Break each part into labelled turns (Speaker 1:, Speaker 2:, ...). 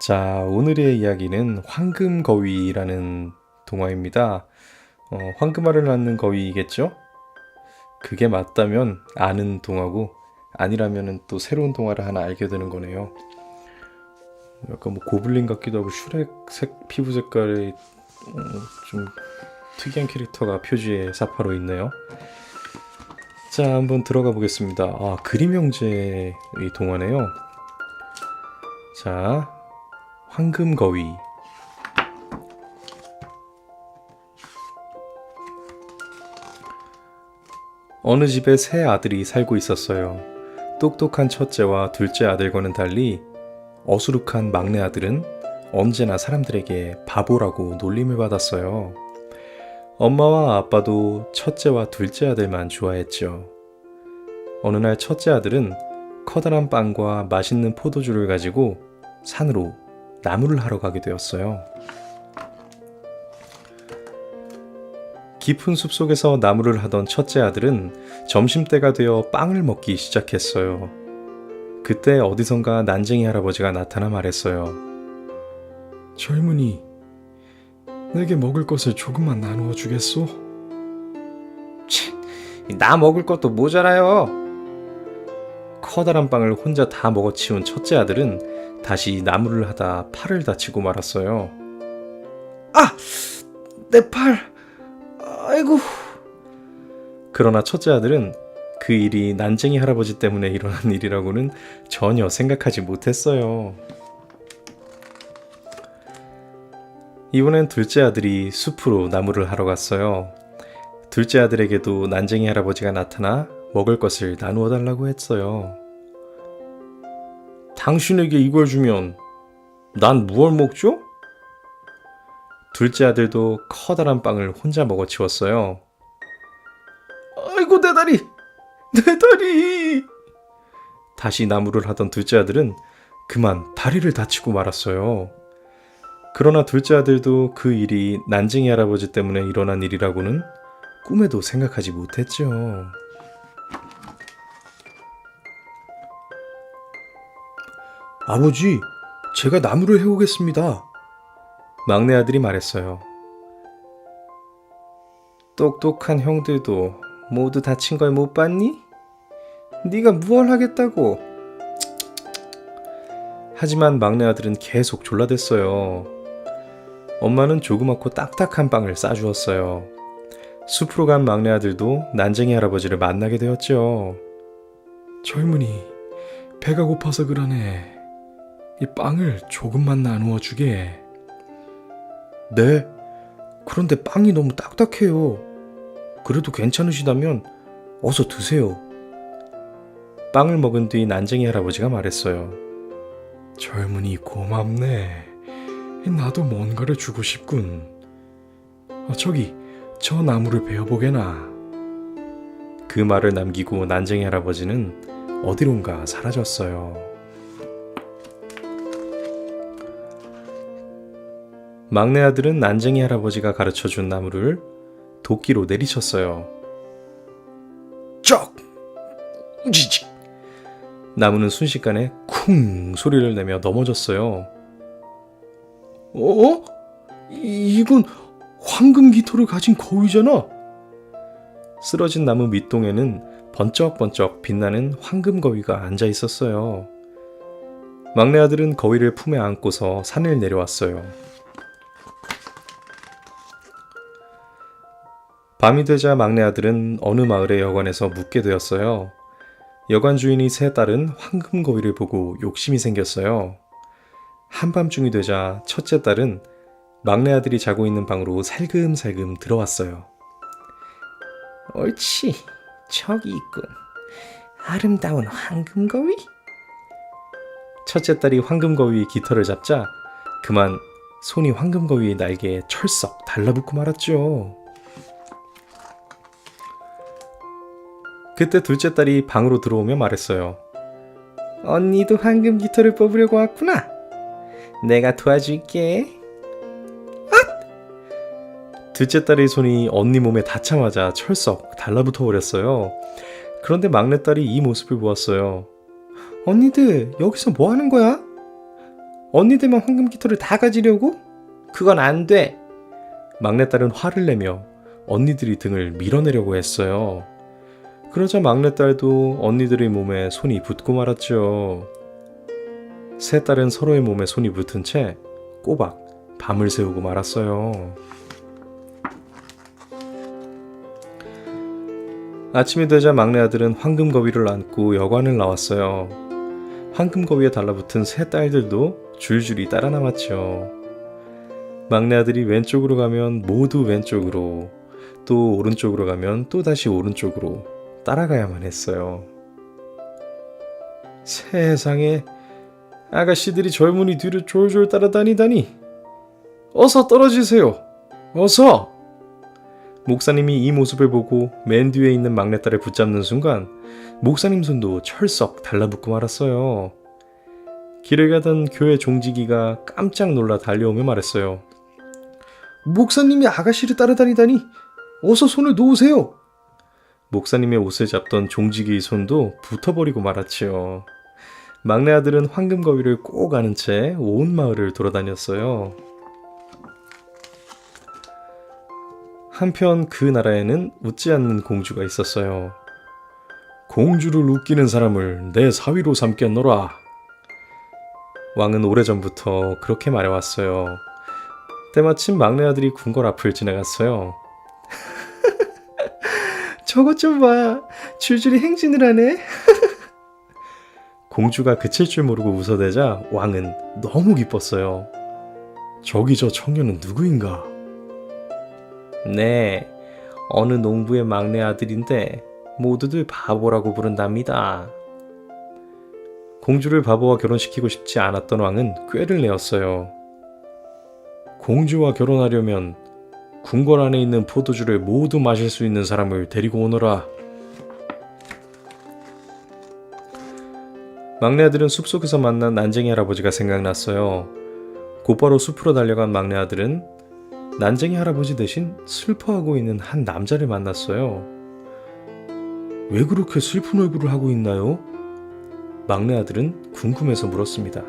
Speaker 1: 자, 오늘의 이야기는 황금거위라는 동화입니다. 어, 황금알을 낳는 거위겠죠? 그게 맞다면 아는 동화고 아니라면 또 새로운 동화를 하나 알게 되는 거네요. 약간 뭐 고블린 같기도 하고 슈렉 색 피부 색깔의 어, 좀 특이한 캐릭터가 표지에 사파로 있네요. 자, 한번 들어가 보겠습니다. 아, 그림 형제의 동화네요. 자, 황금거위. 어느 집에 세 아들이 살고 있었어요. 똑똑한 첫째와 둘째 아들과는 달리 어수룩한 막내 아들은 언제나 사람들에게 바보라고 놀림을 받았어요. 엄마와 아빠도 첫째와 둘째 아들만 좋아했죠. 어느 날 첫째 아들은 커다란 빵과 맛있는 포도주를 가지고 산으로 나무를 하러 가게 되었어요. 깊은 숲 속에서 나무를 하던 첫째 아들은 점심때가 되어 빵을 먹기 시작했어요. 그때 어디선가 난쟁이 할아버지가 나타나 말했어요. 젊은이, 내게 먹을 것을 조금만 나누어 주겠소? 나 먹을 것도 모자라요. 커다란 빵을 혼자 다 먹어치운 첫째 아들은 다시 나무를 하다 팔을 다치고 말았어요. 아! 내 팔! 아이고. 그러나 첫째 아들은 그 일이 난쟁이 할아버지 때문에 일어난 일이라고는 전혀 생각하지 못했어요. 이번엔 둘째 아들이 숲으로 나무를 하러 갔어요. 둘째 아들에게도 난쟁이 할아버지가 나타나 먹을 것을 나누어 달라고 했어요. 당신에게 이걸 주면 난 무얼 먹죠? 둘째 아들도 커다란 빵을 혼자 먹어 치웠어요. 아이고 내 다리! 내 다리! 다시 나무를 하던 둘째 아들은 그만 다리를 다치고 말았어요. 그러나 둘째 아들도 그 일이 난쟁이 할아버지 때문에 일어난 일이라고는 꿈에도 생각하지 못했죠. 아버지, 제가 나무를 해오겠습니다. 막내 아들이 말했어요. 똑똑한 형들도 모두 다친 걸 못 봤니? 네가 무얼 하겠다고? 하지만 막내 아들은 계속 졸라댔어요. 엄마는 조그맣고 딱딱한 빵을 싸주었어요. 숲으로 간 막내 아들도 난쟁이 할아버지를 만나게 되었죠. 젊은이, 배가 고파서 그러네. 이 빵을 조금만 나누어 주게. 네. 그런데 빵이 너무 딱딱해요. 그래도 괜찮으시다면 어서 드세요. 빵을 먹은 뒤 난쟁이 할아버지가 말했어요. 젊은이 고맙네. 나도 뭔가를 주고 싶군. 어, 저기, 저 나무를 베어보게나. 그 말을 남기고 난쟁이 할아버지는 어디론가 사라졌어요. 막내 아들은 난쟁이 할아버지가 가르쳐 준 나무를 도끼로 내리쳤어요. 쩍! 우지직! 나무는 순식간에 쿵 소리를 내며 넘어졌어요. 어? 이- 이건 황금 깃털을 가진 거위잖아. 쓰러진 나무 밑동에는 번쩍번쩍 빛나는 황금 거위가 앉아 있었어요. 막내 아들은 거위를 품에 안고서 산을 내려왔어요. 밤이 되자 막내 아들은 어느 마을의 여관에서 묵게 되었어요. 여관 주인이 세 딸은 황금 거위를 보고 욕심이 생겼어요. 한밤중이 되자 첫째 딸은 막내 아들이 자고 있는 방으로 살금살금 들어왔어요. 옳지, 저기 있군. 아름다운 황금 거위? 첫째 딸이 황금 거위의 깃털을 잡자 그만 손이 황금 거위의 날개에 철썩 달라붙고 말았죠. 그때 둘째 딸이 방으로 들어오며 말했어요. 언니도 황금 깃털을 뽑으려고 왔구나. 내가 도와줄게. 아! 둘째 딸의 손이 언니 몸에 닿자마자 철썩 달라붙어 버렸어요. 그런데 막내 딸이 이 모습을 보았어요. 언니들 여기서 뭐 하는 거야? 언니들만 황금 깃털을 다 가지려고? 그건 안 돼. 막내딸은 화를 내며 언니들이 등을 밀어내려고 했어요. 그러자 막내딸도 언니들의 몸에 손이 붙고 말았죠. 세 딸은 서로의 몸에 손이 붙은 채 꼬박 밤을 새우고 말았어요. 아침이 되자 막내 아들은 황금거위를 안고 여관을 나왔어요. 황금거위에 달라붙은 세 딸들도 줄줄이 따라 나왔죠. 막내 아들이 왼쪽으로 가면 모두 왼쪽으로, 또 오른쪽으로 가면 또 다시 오른쪽으로 따라가야만 했어요. 세상에 아가씨들이 젊은이 뒤를 졸졸 따라다니다니. 어서 떨어지세요. 어서! 목사님이 이 모습을 보고 맨 뒤에 있는 막내딸을 붙잡는 순간 목사님 손도 철썩 달라붙고 말았어요. 길을 가던 교회 종지기가 깜짝 놀라 달려오며 말했어요. 목사님이 아가씨를 따라다니다니 어서 손을 놓으세요. 목사님의 옷을 잡던 종지기의 손도 붙어버리고 말았지요. 막내 아들은 황금거위를 꼭 아는 채온 마을을 돌아다녔어요. 한편 그 나라에는 웃지 않는 공주가 있었어요. 공주를 웃기는 사람을 내 사위로 삼겠노라. 왕은 오래전부터 그렇게 말해왔어요. 때마침 막내 아들이 궁궐 앞을 지나갔어요. 저것 좀 봐. 줄줄이 행진을 하네. 공주가 그칠 줄 모르고 웃어대자 왕은 너무 기뻤어요. 저기 저 청년은 누구인가? 네, 어느 농부의 막내 아들인데 모두들 바보라고 부른답니다. 공주를 바보와 결혼시키고 싶지 않았던 왕은 꾀를 내었어요. 공주와 결혼하려면 궁궐 안에 있는 포도주를 모두 마실 수 있는 사람을 데리고 오너라. 막내 아들은 숲속에서 만난 난쟁이 할아버지가 생각났어요. 곧바로 숲으로 달려간 막내 아들은 난쟁이 할아버지 대신 슬퍼하고 있는 한 남자를 만났어요. 왜 그렇게 슬픈 얼굴을 하고 있나요? 막내 아들은 궁금해서 물었습니다.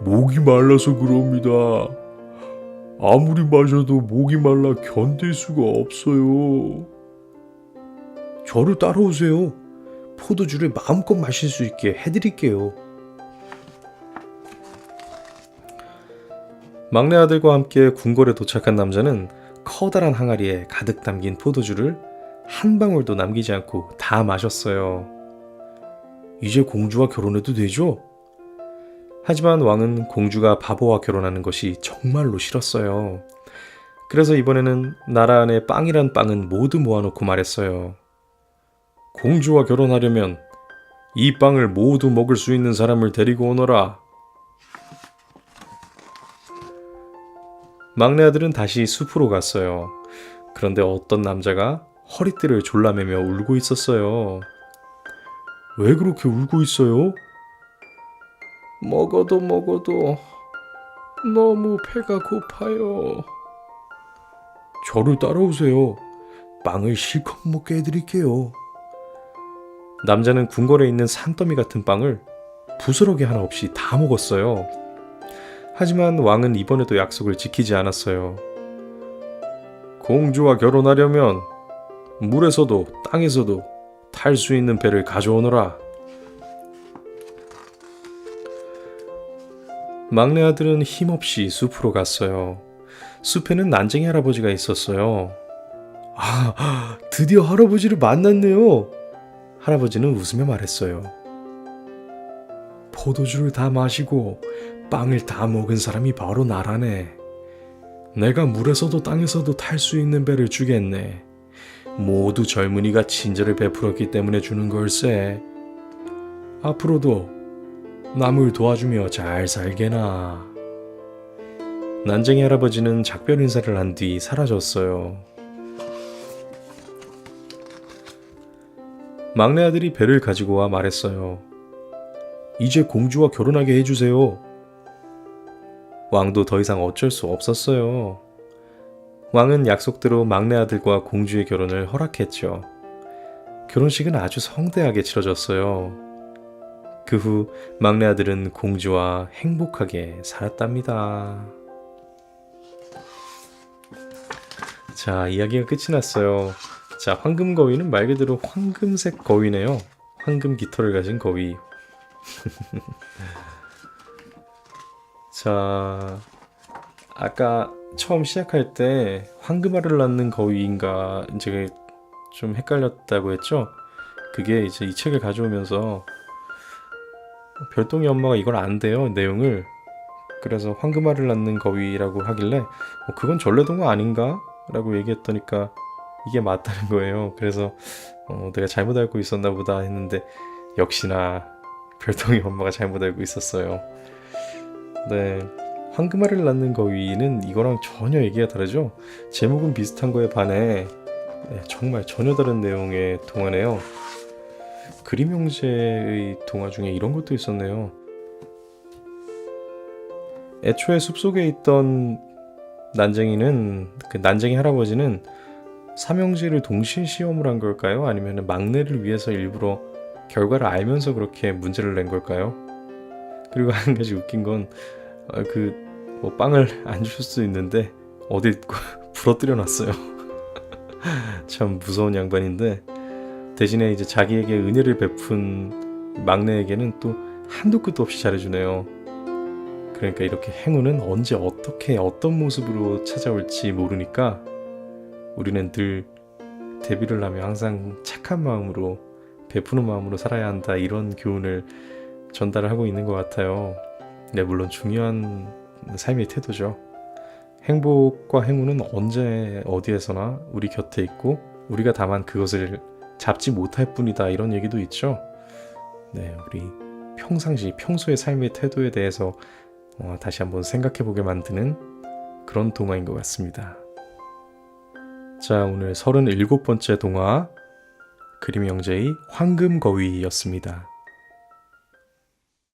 Speaker 2: 목이 말라서 그럽니다. 아무리 마셔도 목이 말라 견딜 수가 없어요.
Speaker 1: 저를 따라오세요. 포도주를 마음껏 마실 수 있게 해드릴게요. 막내 아들과 함께 궁궐에 도착한 남자는 커다란 항아리에 가득 담긴 포도주를 한 방울도 남기지 않고 다 마셨어요. 이제 공주와 결혼해도 되죠? 하지만 왕은 공주가 바보와 결혼하는 것이 정말로 싫었어요. 그래서 이번에는 나라 안에 빵이란 빵은 모두 모아놓고 말했어요. 공주와 결혼하려면 이 빵을 모두 먹을 수 있는 사람을 데리고 오너라. 막내 아들은 다시 숲으로 갔어요. 그런데 어떤 남자가 허리띠를 졸라매며 울고 있었어요.
Speaker 2: 왜 그렇게 울고 있어요?
Speaker 1: 먹어도 먹어도 너무 배가 고파요.
Speaker 2: 저를 따라오세요. 빵을 실컷 먹게 해드릴게요.
Speaker 1: 남자는 궁궐에 있는 산더미 같은 빵을 부스러기 하나 없이 다 먹었어요. 하지만 왕은 이번에도 약속을 지키지 않았어요. 공주와 결혼하려면 물에서도 땅에서도 탈 수 있는 배를 가져오너라. 막내 아들은 힘없이 숲으로 갔어요. 숲에는 난쟁이 할아버지가 있었어요. 아, 드디어 할아버지를 만났네요. 할아버지는 웃으며 말했어요. 포도주를 다 마시고 빵을 다 먹은 사람이 바로 나라네. 내가 물에서도 땅에서도 탈 수 있는 배를 주겠네. 모두 젊은이가 친절을 베풀었기 때문에 주는 걸세. 앞으로도 남을 도와주며 잘 살게나. 난쟁이 할아버지는 작별 인사를 한 뒤 사라졌어요. 막내 아들이 배를 가지고 와 말했어요. 이제 공주와 결혼하게 해주세요. 왕도 더 이상 어쩔 수 없었어요. 왕은 약속대로 막내 아들과 공주의 결혼을 허락했죠. 결혼식은 아주 성대하게 치러졌어요. 그 후 막내 아들은 공주와 행복하게 살았답니다. 자, 이야기가 끝이 났어요. 자, 황금 거위는 말 그대로 황금색 거위네요. 황금 깃털을 가진 거위. 자, 아까 처음 시작할 때 황금알을 낳는 거위인가 이제 좀 헷갈렸다고 했죠. 그게 이제 이 책을 가져오면서 별똥이 엄마가 이걸 안 돼요 내용을. 그래서 황금알을 낳는 거위라고 하길래 어, 그건 전래동화 아닌가? 라고 얘기했더니까 이게 맞다는 거예요. 그래서 어, 내가 잘못 알고 있었나 보다 했는데 역시나 별똥이 엄마가 잘못 알고 있었어요. 네. 황금알을 낳는 거위는 이거랑 전혀 얘기가 다르죠. 제목은 비슷한 거에 반해 네, 정말 전혀 다른 내용의 동화네요. 그림 형제의 동화 중에 이런 것도 있었네요. 애초에 숲속에 있던 난쟁이는 그 난쟁이 할아버지는 삼형제를 동시에 시험을 한 걸까요? 아니면 막내를 위해서 일부러 결과를 알면서 그렇게 문제를 낸 걸까요? 그리고 한 가지 웃긴 건 그 뭐 빵을 안줄수 있는데 어디 부러뜨려 놨어요. 참 무서운 양반인데 대신에 이제 자기에게 은혜를 베푼 막내에게는 또 한도 끝도 없이 잘해주네요. 그러니까 이렇게 행운은 언제 어떻게 어떤 모습으로 찾아올지 모르니까 우리는 늘 대비를 하며 항상 착한 마음으로 베푸는 마음으로 살아야 한다 이런 교훈을 전달을 하고 있는 것 같아요. 네, 물론 중요한 삶의 태도죠. 행복과 행운은 언제 어디에서나 우리 곁에 있고 우리가 다만 그것을 잡지 못할 뿐이다 이런 얘기도 있죠. 네, 우리 평상시 평소의 삶의 태도에 대해서 어, 다시 한번 생각해 보게 만드는 그런 동화인 것 같습니다. 자, 오늘 37번째 동화 그림 형제의 황금 거위였습니다.